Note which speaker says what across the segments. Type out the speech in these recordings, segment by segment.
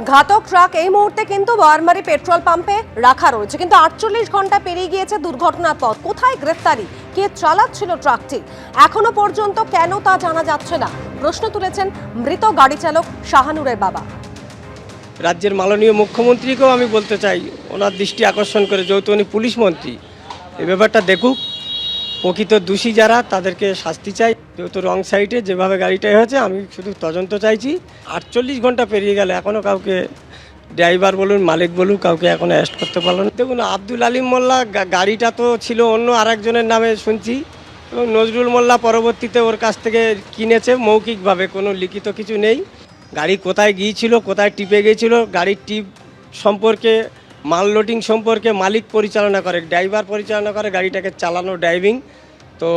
Speaker 1: ঘাতক ট্রাক এই মুহূর্তে কিন্তু বয়ারমারি পেট্রোল পাম্পে রাখা রয়েছে। কিন্তু আটচল্লিশ ঘণ্টা পেরিয়ে গিয়েছে দুর্ঘটনার পথ। কোথায় গ্রেফতারি? কে চালাচ্ছিল ট্রাকটি? এখনও পর্যন্ত কেন তা জানা যাচ্ছে না। প্রশ্ন তুলেছেন মৃত গাড়ি চালক শাহানুরের বাবা।
Speaker 2: রাজ্যের মাননীয় মুখ্যমন্ত্রীকেও আমি বলতে চাই, ওনার দৃষ্টি আকর্ষণ করে, যেহেতু উনি পুলিশ মন্ত্রী। এই ব্যাপারটা দেখুক। প্রকৃত দোষী যারা, তাদেরকে শাস্তি চাই। যেহেতু রং সাইডে যেভাবে গাড়িটা হয়েছে, আমি শুধু তদন্ত চাইছি। আটচল্লিশ ঘণ্টা পেরিয়ে গেলে এখনও কাউকে ড্রাইভার বলুন, মালিক বলুন কাউকে এখনও অ্যারেস্ট করতে পারল না। দেখুন, আব্দুল আলিম মোল্লা গাড়িটা তো ছিল অন্য আরেকজনের নামে শুনছি। এবং নজরুল মোল্লা পরবর্তীতে ওর কাছ থেকে কিনেছে, মৌখিকভাবে কোনো লিখিত কিছু নেই। গাড়ি কোথায় গিয়েছিল, কোথায় টিপে গিয়েছিল, গাড়ির টিপ সম্পর্কে মাল লোডিং সম্পর্কে মালিক পরিচালনা করে, ড্রাইভার পরিচালনা করে গাড়িটাকে চালানো ড্রাইভিং। তো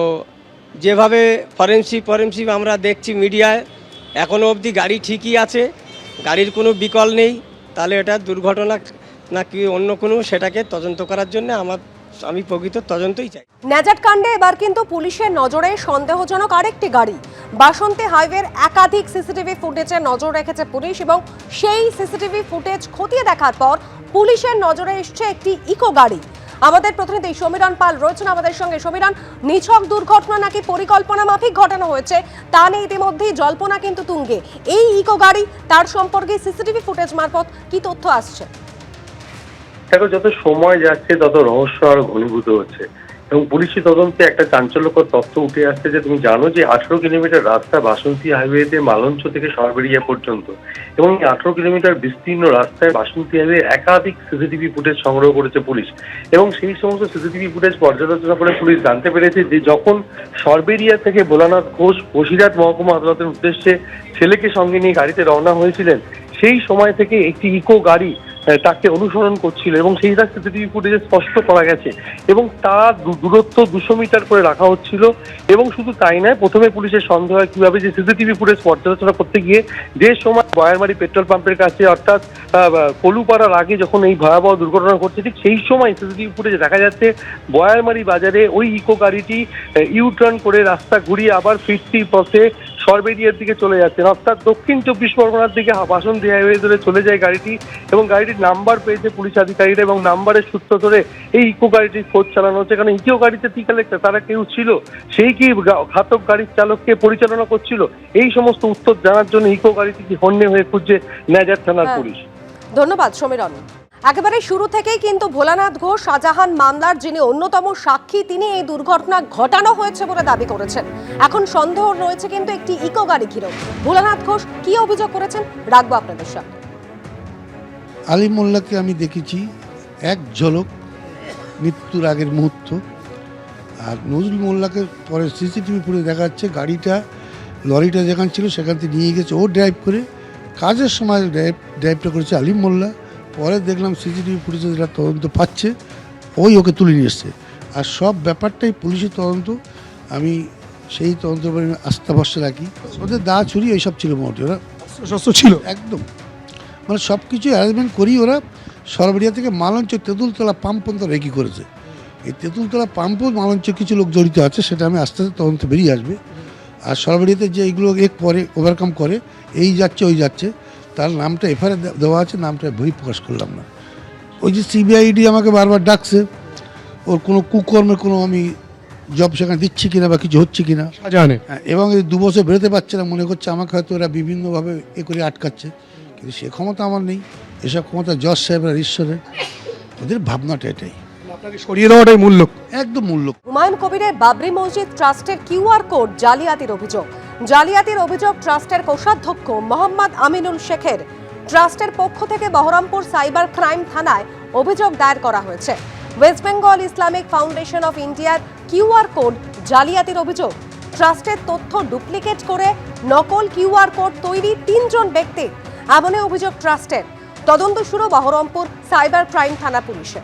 Speaker 2: যেভাবে ফরেন্সিক ফরেন্সিক আমরা দেখছি মিডিয়ায় এখনও অবধি গাড়ি ঠিকই আছে, গাড়ির কোনো বিকল নেই, তাহলে এটা দুর্ঘটনা নাকি অন্য কোনো সেটাকে তদন্ত করার জন্য আমার, আমি প্রকৃত তদন্তই চাই।
Speaker 1: ন্যাজাট কাণ্ডে এবার কিন্তু পুলিশের নজরে সন্দেহজনক আরেকটি গাড়ি। বাসন্তী হাইওয়ের একাধিক সিসিটিভি ফুটেজে নজর রেখেছে পুলিশ এবং সেই সিসিটিভি ফুটেজ খতিয়ে দেখার পর পুলিশের নজরে এসছে একটি ইকো গাড়ি। আমাদের প্রতিনিধি সমীরণ পাল রয়েছেন আমাদের সঙ্গে। সমীরণ, নিছক দুর্ঘটনা নাকি পরিকল্পনা মাফিক ঘটানো হয়েছে তা নিয়ে ইতিমধ্যেই জল্পনা কিন্তু তুঙ্গে। এই ইকো গাড়ি, তার সম্পর্কে সিসিটিভি ফুটেজ মারফত কি তথ্য আসছে?
Speaker 3: দেখো, যত সময় যাচ্ছে, তত রহস্য আরও ঘনীভূত হচ্ছে। এবং পুলিশি তদন্তে একটা চাঞ্চল্যকর তথ্য উঠে আসছে যে তুমি জানো যে আঠারো কিলোমিটার রাস্তা বাসন্তী হাইওয়েতে মালঞ্চ থেকে সরবেরিয়া পর্যন্ত এবং এই আঠারো কিলোমিটার বিস্তীর্ণ রাস্তায় বাসন্তী হাইওয়ে একাধিক সিসিটিভি ফুটেজ সংগ্রহ করেছে পুলিশ। এবং সেই সমস্ত সিসিটিভি ফুটেজ পর্যালোচনা করে পুলিশ জানতে পেরেছে যে যখন সরবেরিয়া থেকে ভোলানাথ ঘোষ, বসিরহাট মহকুমা আদালতের উদ্দেশ্যে ছেলেকে সঙ্গে নিয়ে গাড়িতে রওনা হয়েছিলেন, সেই সময় থেকে একটি ইকো গাড়ি তাকে অনুসরণ করছিল এবং সেইটা সিসিটিভি ফুটেজে স্পষ্ট করা গেছে এবং তার দূরত্ব দুশো মিটার করে রাখা হচ্ছিল এবং শুধু তাই নয়, প্রথমে পুলিশের সন্দেহ হয় কীভাবে যে সিসিটিভি ফুটেজ পর্যালোচনা করতে গিয়ে যে সময় বয়ারমারি পেট্রোল পাম্পের কাছে অর্থাৎ কলুপাড়ার আগে যখন এই ভয়াবহ দুর্ঘটনা ঘটছে, ঠিক সেই সময় সিসিটিভি ফুটেজে দেখা যাচ্ছে বয়ারমারি বাজারে ওই ইকো গাড়িটি ইউ টার্ন করে রাস্তা ঘুরিয়ে আবার ফিরতি পথে সরবেরিয়ার দিকে চলে যাচ্ছে। অর্থাৎ দক্ষিণ চব্বিশ পরগনার দিকে বাসন্তী হাইওয়ে ধরে চলে যায় গাড়িটি এবং গাড়িটির নাম্বার পেয়েছে পুলিশ আধিকারিকরা এবং নাম্বারের সূত্র ধরে এই ইকো গাড়িটির খোঁজ চালানো হচ্ছে। কারণ ইকো গাড়িতে টিকা লেখতে তারা কেউ ছিল সেই কি ঘাতক গাড়ির চালককে পরিচালনা করছিল? এই সমস্ত উত্তর জানার জন্য ইকো গাড়িটি কি হন্যে হয়ে খুঁজছে ন্যাজার থানার
Speaker 1: হ্যাঁ।
Speaker 3: পুলিশ।
Speaker 1: ধন্যবাদ সমীরণ একেবারে শুরু থেকেই কিন্তু ভোলানাথ ঘোষ, শাহজাহান মামলার যিনি অন্যতম সাক্ষী, তিনি এই দুর্ঘটনা ঘটানো হয়েছে বলে দাবি করেছেন। এখন সন্দেহ রয়েছে কিন্তু একটি ইকো গাড়ি ঘিরেও। ভোলানাথ ঘোষ কি অভিযোগ করেছেন? রাখব আপনাদের সাথে
Speaker 4: আলী মোল্লাকে আমি দেখেছি, এক ঝলক, মৃত্যুর আগের মুহূর্ত। আর নজরুল মোল্লাকে পরে সিসিটিভি ফুটে দেখা যাচ্ছে গাড়িটা, লরিটা যেখান ছিল সেখান থেকে নিয়ে গেছে। ও ড্রাইভ করে, কাজের সময় ড্রাইভ ড্রাইভটা করেছে আলিম মোল্লা পরে দেখলাম সিসিটিভি ফুটেজে যেটা তদন্ত পাচ্ছে ওই ওকে তুলে নিয়ে এসছে। আর সব ব্যাপারটাই পুলিশের তদন্ত আমি সেই তদন্তের উপরে আস্থা ভরসা রাখি। ওদের দা চুরি এইসব ছিল মোটামুটি ওরা
Speaker 5: শস্ত্র ছিল?
Speaker 4: একদম। মানে সব কিছু অ্যারেঞ্জমেন্ট করি ওরা সরবরিয়া থেকে মালঞ্চ তেঁতুলতলা পাম্প পর্যন্ত রেকি করেছে। এই তেঁতুলতলা পাম্পও মালঞ্চ কিছু লোক জড়িত আছে সেটা আমি আস্তে আস্তে তদন্ত বেরিয়ে আসবে। আর সরবরিয়াতে যে এইগুলো এক পরে ওভারকাম করে এই যাচ্ছে ওই যাচ্ছে। তার নামটা এফআইআর দেওয়া আছে নামটা বই প্রকাশ করলাম না। ওই যে সিবিআইডি আমাকে বারবার ডাকছে ওর কোনো কুকর্মে কোনো আমি জব সেখানে দিচ্ছি কিনা বা কিছু হচ্ছে কিনা।
Speaker 5: শাহজাহানে
Speaker 4: হ্যাঁ, এবং এই দু বছর বেরোতে পারছে না মনে করছে আমাকে হয়তো ওরা বিভিন্নভাবে এ করে আটকাচ্ছে। কিন্তু সে ক্ষমতা আমার নেই এসব ক্ষমতা জজ সাহেবরা ঈশ্বরের ওদের ভাবনাটা এটাই।
Speaker 5: সরিয়ে দেওয়াটাই মূল লক্ষ্য।
Speaker 4: একদম মূল্য।
Speaker 1: হুমায়ুন কবিরের বাবরি মসজিদ ট্রাস্টের কিউআর কোড জালিয়াতির অভিযোগ। জালিয়াতির অভিযোগ ট্রাস্টের কোষাধ্যক্ষ মোহাম্মদ আমিনুল শেখের। ট্রাস্টের পক্ষ থেকে বহরমপুর সাইবার ক্রাইম থানায় অভিযোগ দায়ের করা হয়েছে। West Bengal Islamic foundation of ইন্ডিয়ার কিউআর কোড জালিয়াতির অভিযোগ। ট্রাস্টের তথ্য ডুপ্লিকেট করে নকল কিউআর কোড তৈরি তিনজন ব্যক্তি। এমনই অভিযোগ ট্রাস্টের। তদন্ত শুরু বহরমপুর সাইবার ক্রাইম থানা পুলিশে।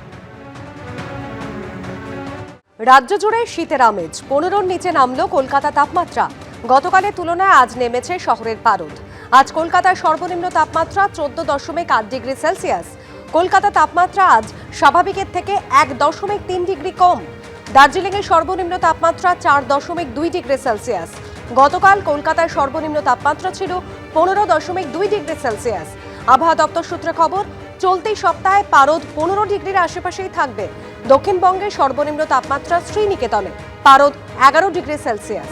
Speaker 1: রাজ্য জুড়ে শীতের আমেজ। পনেরোর নিচে নামল কলকাতা তাপমাত্রা। গতকালের তুলনায় আজ নেমেছে শহরের পারদ। আজ কলকাতার সর্বনিম্ন তাপমাত্রা চোদ্দ দশমিক আট ডিগ্রি সেলসিয়াস। কলকাতা তাপমাত্রা আজ স্বাভাবিকের থেকে এক দশমিক তিন ডিগ্রি কম। দার্জিলিংয়ের সর্বনিম্ন তাপমাত্রা চার দশমিক দুই ডিগ্রি সেলসিয়াস। গতকাল কলকাতার সর্বনিম্ন তাপমাত্রা ছিল পনেরো দশমিক দুই ডিগ্রি সেলসিয়াস। আবহাওয়া দপ্তর সূত্রে খবর, চলতি সপ্তাহে পারদ পনেরো ডিগ্রির আশেপাশেই থাকবে। দক্ষিণবঙ্গের সর্বনিম্ন তাপমাত্রা শ্রীনিকেতনে, পারদ এগারো ডিগ্রি সেলসিয়াস।